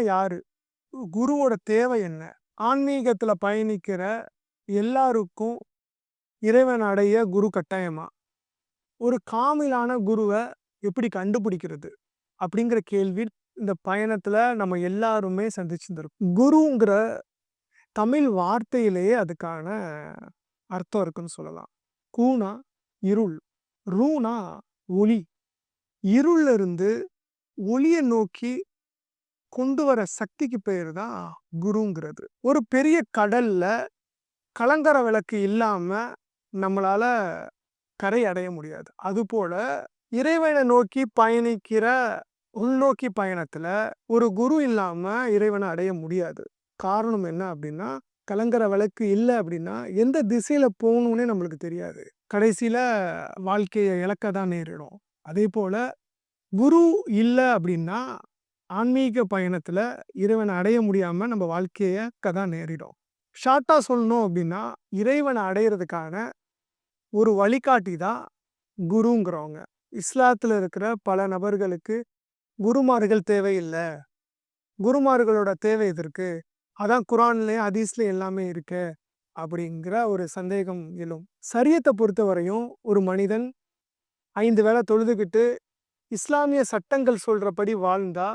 யாரு? குருவோட தேவை என்ன? ஆன்மீகத்துல பயணிக்கிற எல்லாருக்கும் இறைவன் அடைய குரு கட்டாயமா? ஒரு காமிலான குருவை எப்படி கண்டுபிடிக்கிறது? அப்படிங்கிற கேள்வி இந்த பயணத்துல நம்ம எல்லாருமே சந்திச்சிருந்திருக்கோம் குருங்கிற தமிழ் வார்த்தையிலேயே அதுக்கான அர்த்தம் இருக்குன்னு சொல்லலாம். கூனா இருள். ரூனா ஒளி. இருள்ல இருந்து ஒளியை நோக்கி கொண்டு வர சக்திக்கு பேர் தான் குருங்கிறது. ஒரு பெரிய கடல்ல கலங்கர விளக்கு இல்லாம நம்மளால கரை அடைய முடியாது. அதுபோல இறைவனை நோக்கி பயணிக்கிற உள்நோக்கி பயணத்துல ஒரு குரு இல்லாம இறைவனை அடைய முடியாது. காரணம் என்ன அப்படின்னா கலங்கர விளக்கு இல்லை அப்படின்னா எந்த திசையில போகணும்னே நம்மளுக்கு தெரியாது. கடைசியில வாழ்க்கையை இழக்க தான் நேரிடும். அதே போல குரு இல்லை அப்படின்னா ஆன்மீக பயணத்துல இறைவனை அடைய முடியாம நம்ம வாழ்க்கையை தான் நேரிடும். ஷார்ட்டாக சொல்லணும் அப்படின்னா இறைவனை அடையிறதுக்கான ஒரு வழிகாட்டி தான் குருங்கிறவங்க. இஸ்லாத்துல இருக்கிற பல நபர்களுக்கு குருமார்கள் தேவையில்லை. குருமார்களோட தேவை எதற்கு அதான் குரான்லேயும் ஹதீஸ்லேயும் எல்லாமே இருக்கு அப்படிங்கிற ஒரு சந்தேகம் எழும். சரியத்தை பொறுத்த வரையும் ஒரு மனிதன் ஐந்து வேளை தொழுதுகிட்டு இஸ்லாமிய சட்டங்கள் சொல்றபடி வாழ்ந்தா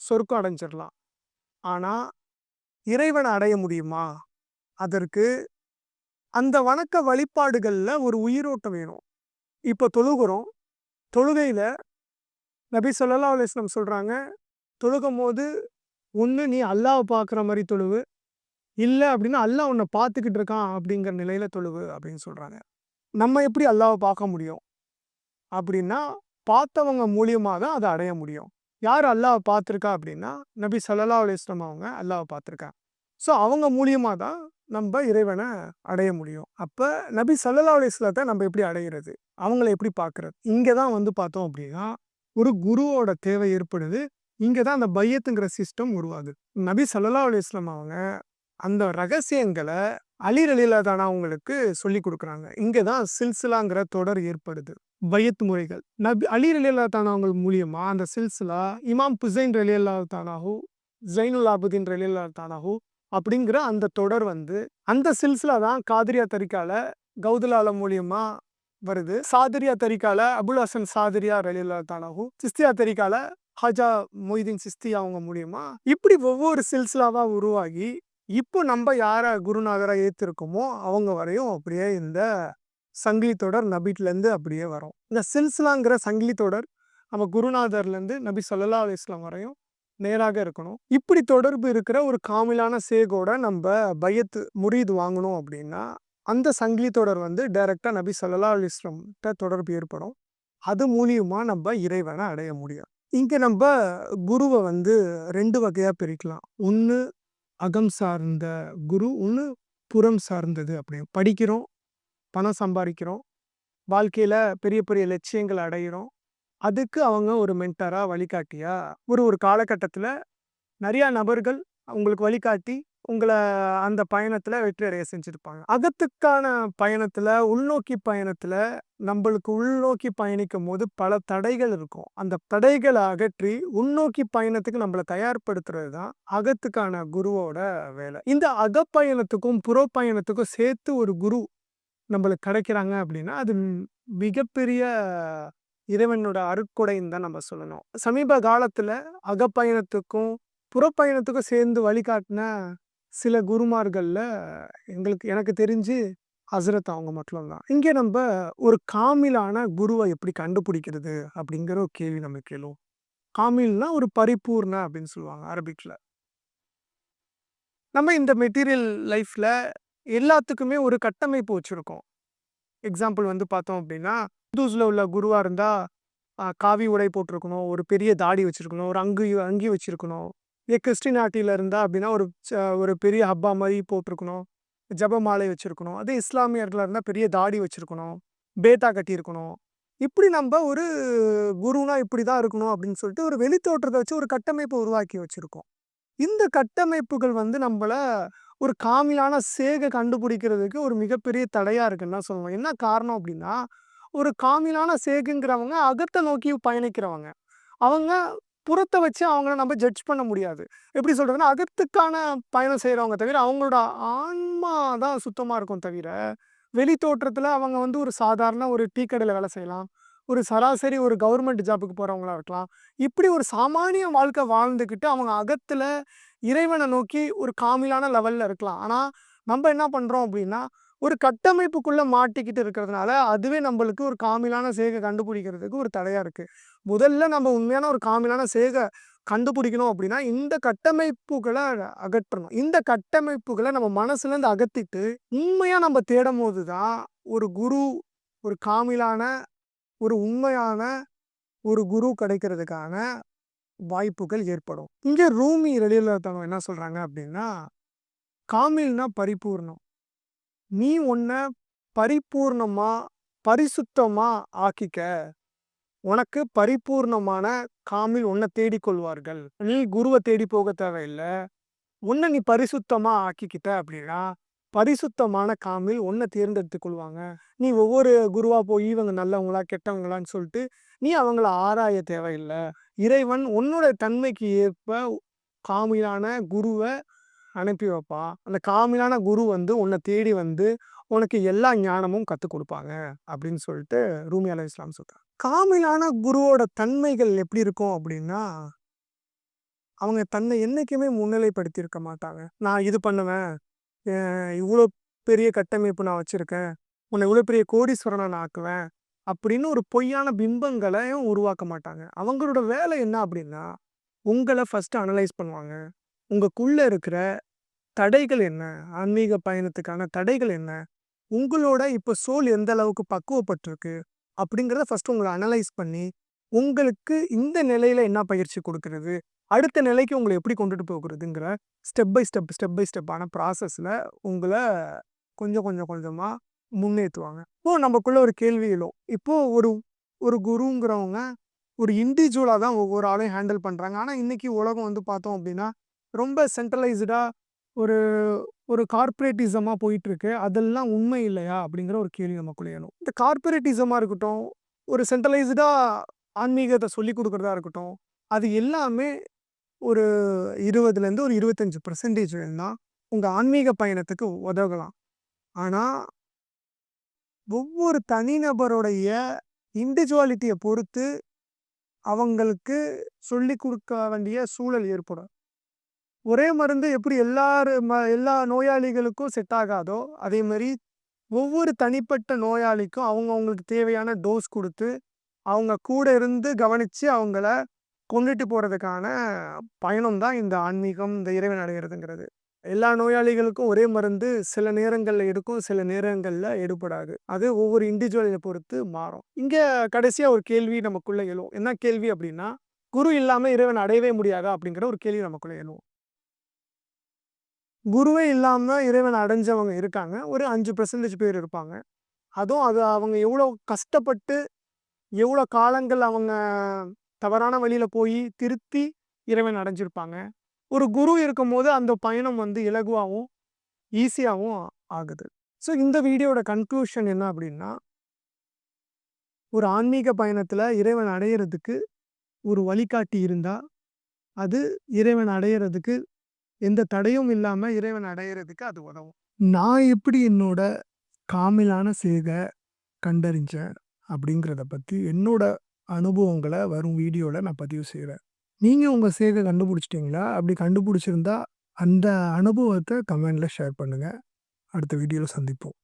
சொர்க்கம் அடைஞ்சிடலாம் ஆனா இறைவனை அடைய முடியுமா? அதற்கு அந்த வணக்க வழிபாடுகள்ல ஒரு உயிரோட்டம் வேணும். இப்போ தொழுகிறோம். தொழுகையில நபி சொல்லா அலிஸ்லம் சொல்றாங்க தொழுகும் போது ஒன்று நீ அல்லாவை பார்க்குற மாதிரி தொழுவு. இல்லை அப்படின்னா அல்லாஹ் உன்னை பார்த்துக்கிட்டு இருக்கான் அப்படிங்கிற நிலையில தொழுவு அப்படின்னு சொல்றாங்க. நம்ம எப்படி அல்லாவை பார்க்க முடியும்? அப்படின்னா பார்த்தவங்க மூலியமாக தான் அதை அடைய முடியும். யார் அல்லாவை பார்த்துருக்கா அப்படின்னா நபி சல்லா அலிஸ்லாம் அவங்க அல்லாவை பார்த்துருக்காங்க ஸோ அவங்க மூலியமாக தான் நம்ம இறைவனை அடைய முடியும். அப்போ நபி சல்லா அலிஸ்லத்தை நம்ம எப்படி அடைகிறது அவங்கள எப்படி பார்க்குறது? இங்கே தான் வந்து பார்த்தோம் அப்படின்னா ஒரு குருவோட தேவை ஏற்படுது. இங்கே தான் அந்த பையத்துங்கிற சிஸ்டம் உருவாகுது. நபி சல்லா அலிஸ்லாம் அவங்க அந்த ரகசியங்களை அலிர் அலிலாதானா அவங்களுக்கு சொல்லி கொடுக்குறாங்க. இங்கே தான் சில்சிலாங்கிற தொடர் ஏற்படுது. பயத் முறைகள். நபி அலி அலிலா தானாவங்க மூலியமா அந்த சில்சிலா இமாம் புசைன் ரலியல்லா தானாஹூ ஜைனுல் ஆபுதீன் ரலியல்லா தானாஹூ அப்படிங்கிற அந்த தொடர் வந்து அந்த சில்சிலா தான் காதிரியா தரிக்கால கௌதலால மூலியமா வருது. சாதிரியா தரிக்கால அபுல் ஹசன் சாதிரியா ரலியல்லா தானாஹூ சிஸ்தியா தரிக்கால ஹஜா மொய்தீன் சிஸ்தி அவங்க மூலியமா இப்படி ஒவ்வொரு சில்சிலாவா உருவாகி இப்போ நம்ம யாரை குருநாதராக ஏற்றிருக்கோமோ அவங்க வரையும் அப்படியே இந்த சங்கிலி தொடர் நபிட்லேருந்து அப்படியே வரும். இந்த சில்சிலாங்கிற சங்கிலி தொடர் நம்ம குருநாதர்லேருந்து நபி சொல்லா அலிஸ்லாம் வரையும் நேராக இருக்கணும். இப்படி தொடர்பு இருக்கிற ஒரு காமிலான சேகோட நம்ம பயத்து முறீது வாங்கணும் அப்படின்னா அந்த சங்கிலி தொடர் வந்து டைரெக்டாக நபி சொல்லா அலிஸ்லம்கிட்ட தொடர்பு ஏற்படும். அது மூலியமா நம்ம இறைவனை அடைய முடியும். இங்கே நம்ம குருவை வந்து ரெண்டு வகையாக பிரிக்கலாம். ஒன்று அகம் சார்ந்த குரு ஒன்று புறம் சார்ந்தது அப்படின்னு. படிக்கிறோம் பணம் சம்பாதிக்கிறோம் வாழ்க்கையில பெரிய பெரிய லட்சியங்கள் அடையிறோம். அதுக்கு அவங்க ஒரு மென்டரா வழிகாட்டியா? ஒரு ஒரு காலகட்டத்தில் நிறையா நபர்கள் அவங்களுக்கு வழிகாட்டி உங்களை அந்த பயணத்தில் வெற்றி அடைய செஞ்சிருப்பாங்க. அகத்துக்கான பயணத்தில் உள்நோக்கி பயணத்தில் நம்மளுக்கு உள்நோக்கி பயணிக்கும் போது பல தடைகள் இருக்கும். அந்த தடைகளை அகற்றி உள்நோக்கி பயணத்துக்கு நம்மளை தயார்படுத்துறது தான் அகத்துக்கான குருவோட வேலை. இந்த அகப்பயணத்துக்கும் புற பயணத்துக்கும் சேர்த்து ஒரு குரு நம்மளுக்கு கிடைக்கிறாங்க அப்படின்னா அது மிகப்பெரிய இறைவனோட அருட்கொடைன்னு தான் நம்ம சொல்லணும். சமீப காலத்தில் அகப்பயணத்துக்கும் புறப்பயணத்துக்கும் சேர்ந்து வழிகாட்டின சில குருமார்களில் எங்களுக்கு எனக்கு தெரிஞ்சு ஹசரத் அவங்க மட்டும் தான் இங்கே நம்ம ஒரு காமிலான குருவை எப்படி கண்டுபிடிக்கிறது அப்படிங்கிற ஒரு கேள்வி நம்ம கேளுவோம். காமில்னா ஒரு பரிபூர்ண அப்படின்னு சொல்லுவாங்க அரபிக்ல. நம்ம இந்த மெட்டீரியல் லைஃப்ல எல்லாத்துக்குமே ஒரு கட்டமைப்பு வச்சிருக்கோம். எக்ஸாம்பிள் வந்து பார்த்தோம் அப்படின்னா ஹிந்துஸ்ல உள்ள குருவா இருந்தா காவி உடை போட்டிருக்கணும் ஒரு பெரிய தாடி வச்சிருக்கணும் ஒரு அங்கு அங்கி வச்சிருக்கணும். இதே கிறிஸ்டினாட்டியில் இருந்தால் அப்படின்னா ஒரு ஒரு பெரிய ஹப்பா மாதிரி போட்டிருக்கணும். ஜப மாலை வச்சுருக்கணும். அதே இஸ்லாமியர்களாக இருந்தால் பெரிய தாடி வச்சுருக்கணும். பேத்தா கட்டியிருக்கணும். இப்படி நம்ம ஒரு குருனா இப்படி தான் இருக்கணும் அப்படின்னு சொல்லிட்டு ஒரு வெளித்தோற்றத்தை வச்சு ஒரு கட்டமைப்பை உருவாக்கி வச்சுருக்கோம். இந்த கட்டமைப்புகள் வந்து நம்மளை ஒரு காமிலான சேகை கண்டுபிடிக்கிறதுக்கு ஒரு மிகப்பெரிய தடையாக இருக்குன்னு தான் சொல்லுவோம் என்ன காரணம் அப்படின்னா ஒரு காமிலான சேகுங்கிறவங்க அகத்தை நோக்கி பயணிக்கிறவங்க. அவங்க புறத்தை வச்சு அவங்கள நம்ம ஜட்ஜ் பண்ண முடியாது. எப்படி சொல்கிறதுன்னா அகத்துக்கான பயணம் செய்கிறவங்க தவிர, அவங்களோட ஆன்மா தான் சுத்தமாக இருக்கும் தவிர, வெளி தோற்றத்தில் அவங்க வந்து ஒரு சாதாரண ஒரு டீ கடையில் வேலை செய்யலாம். ஒரு சராசரி ஒரு கவர்மெண்ட் ஜாப்புக்கு போகிறவங்களா இருக்கலாம். இப்படி ஒரு சாமானிய வாழ்க்கை வாழ்ந்துக்கிட்டு அவங்க அகத்தில் இறைவனை நோக்கி ஒரு காமிலான லெவலில் இருக்கலாம். ஆனால் நம்ம என்ன பண்ணுறோம் அப்படின்னா, ஒரு கட்டமைப்புக்குள்ளே மாட்டிக்கிட்டு இருக்கிறதுனால, அதுவே நம்மளுக்கு ஒரு காமிலான சேகை கண்டுபிடிக்கிறதுக்கு ஒரு தடையாக இருக்குது முதல்ல நம்ம உண்மையான ஒரு காமிலான சேகை கண்டுபிடிக்கணும் அப்படின்னா, இந்த கட்டமைப்புகளை அகற்றணும். இந்த கட்டமைப்புகளை நம்ம மனசுலேருந்து அகத்திட்டு, உண்மையாக நம்ம தேடும் போது தான், ஒரு குரு, ஒரு காமிலான, ஒரு உண்மையான ஒரு குரு கிடைக்கிறதுக்கான வாய்ப்புகள் ஏற்படும். இங்கே ரூமி ரலியல்லாஹு என்ன சொல்கிறாங்க அப்படின்னா, காமில்னா பரிபூரணம். நீ உன்ன பரிபூர்ணமா, பரிசுத்தமா ஆக்கிக்க. உனக்கு பரிபூர்ணமான காமில் உன்னை தேடிக்கொள்வார்கள் நீ குருவை தேடி போக தேவையில்ல. உன்ன நீ பரிசுத்தமா ஆக்கிக்கிட்ட அப்படின்னா, பரிசுத்தமான காமில் உன்னை தேர்ந்தெடுத்து கொள்வாங்க. நீ ஒவ்வொரு குருவா போய் இவங்க நல்லவங்களா, கெட்டவங்களான்னு சொல்லிட்டு நீ அவங்கள ஆராய தேவையில்ல. இறைவன் உன்னோட தன்மைக்கு ஏற்ப காமிலான குருவை அனுப்பி வைப்பான். அந்த காமிலான குரு வந்து உன்னை தேடி வந்து, உனக்கு எல்லா ஞானமும் கற்றுக் கொடுப்பாங்க அப்படின்னு சொல்லிட்டு ரூமி அலி இஸ்லாம் சொல்கிறாங்க காமிலான குருவோட தன்மைகள் எப்படி இருக்கும் அப்படின்னா, அவங்க தன்னை என்றைக்குமே முன்னிலைப்படுத்தியிருக்க மாட்டாங்க. நான் இது பண்ணுவேன். இவ்வளோ பெரிய கட்டமைப்பு நான் வச்சுருக்கேன் உன்னை இவ்வளோ பெரிய கோடீஸ்வரனை நான் ஆக்குவேன். அப்படின்னு ஒரு பொய்யான பிம்பங்களையும் உருவாக்க மாட்டாங்க. அவங்களோட வேலை என்ன அப்படின்னா, உங்களை ஃபஸ்ட்டு அனலைஸ் பண்ணுவாங்க. உங்களுக்குள்ள இருக்கிற தடைகள் என்ன? ஆன்மீக பயணத்துக்கான தடைகள் என்ன? உங்களோட இப்ப சோல் எந்த அளவுக்கு பக்குவப்பட்டிருக்கு? அப்படிங்கிறத ஃபர்ஸ்ட் உங்களை அனலைஸ் பண்ணி, உங்களுக்கு இந்த நிலையில என்ன பயிற்சி கொடுக்கறது அடுத்த நிலைக்கு உங்களை எப்படி கொண்டுட்டு போகிறதுங்கிற step by step, step by ஸ்டெப்பான ப்ராசஸ்ல உங்கள கொஞ்சம் கொஞ்சம் கொஞ்சமா முன்னேத்துவாங்க. இப்போது நமக்குள்ள ஒரு கேள்வி எழும். இப்போ ஒரு ஒரு குருங்கிறவங்க ஒரு இண்டிவிஜுவலாக தான் ஒவ்வொரு ஆளையும் ஹேண்டில் பண்றாங்க. ஆனா, இன்னைக்கு உலகம் வந்து பார்த்தோம் அப்படின்னா, ரொம்ப சென்ட்ரலைஸ்டாக ஒரு ஒரு கார்பரேட்டிசமாக போயிட்டுருக்கு. அதெல்லாம் உண்மை இல்லையா? அப்படிங்கிற ஒரு கேள்வி நமக்குள்ளே எழும். இந்த கார்பரேட்டிசமாக இருக்கட்டும், ஒரு சென்ட்ரலைஸ்டாக ஆன்மீகத்தை சொல்லிக் கொடுக்குறதா இருக்கட்டும், அது எல்லாமே ஒரு 20லேருந்து ஒரு இருபத்தஞ்சி பர்சன்டேஜ் தான் உங்கள் ஆன்மீக பயணத்துக்கு உதவலாம். ஆனால் ஒவ்வொரு தனிநபருடைய இண்டிவிஜுவாலிட்டியை பொறுத்து, அவங்களுக்கு சொல்லிக் கொடுக்க வேண்டிய சூழல் ஏற்படும். ஒரே மருந்து எப்படி எல்லாரு ம எல்லா நோயாளிகளுக்கும் செட் ஆகாதோ, அதே மாதிரி ஒவ்வொரு தனிப்பட்ட நோயாளிக்கும் அவங்க அவங்களுக்கு தேவையான டோஸ் கொடுத்து அவங்க கூட இருந்து கவனிச்சு அவங்கள கொண்டுட்டு போறதுக்கான பயணம் தான் இந்த ஆன்மீகம், இந்த இறைவன் அடைகிறதுங்கிறது எல்லா நோயாளிகளுக்கும் ஒரே மருந்து சில நேரங்களில் எடுக்கும், சில நேரங்களில் எடுபடாது. அது ஒவ்வொரு இண்டிவிஜுவலை பொறுத்து மாறும். இங்கே கடைசியாக ஒரு கேள்வி நமக்குள்ளே எழும். என்ன கேள்வி அப்படின்னா, குரு இல்லாமல் இறைவன் அடையவே முடியாதா? அப்படிங்கிற ஒரு கேள்வி நமக்குள்ளே எழுவோம் குருவே இல்லாமல் இறைவன் அடைஞ்சவங்க இருக்காங்க. ஒரு அஞ்சு பர்சன்டேஜ் பேர் இருப்பாங்க. அதுவும் அது அவங்க எவ்வளோ கஷ்டப்பட்டு, எவ்வளோ காலங்கள் அவங்க தவறான வழியில் போய் திருத்தி இறைவன் அடைஞ்சிருப்பாங்க. ஒரு குரு இருக்கும்போது அந்த பயணம் வந்து இலகுவாகவும் ஈஸியாகவும் ஆகுது. ஸோ இந்த வீடியோட கன்க்ளூஷன் என்ன அப்படின்னா ஒரு ஆன்மீக பயணத்தில் இறைவன் அடையிறதுக்கு ஒரு வழிகாட்டி இருந்தால் அது இறைவன் அடையிறதுக்கு எந்த தடையும் இல்லாமல் இறைவன் அடையிறதுக்கு அது உதவும். நான் எப்படி என்னோட காமிலான செய்கை கண்டறிஞ்சேன் அப்படிங்கிறத பற்றி என்னோட அனுபவங்களை வரும் வீடியோவில் நான் பதிவு செய்கிறேன் நீங்கள் உங்கள் சேகை கண்டுபிடிச்சிட்டிங்களா அப்படி கண்டுபிடிச்சிருந்தா, அந்த அனுபவத்தை கமெண்டில் ஷேர் பண்ணுங்கள் அடுத்த வீடியோவில் சந்திப்போம்.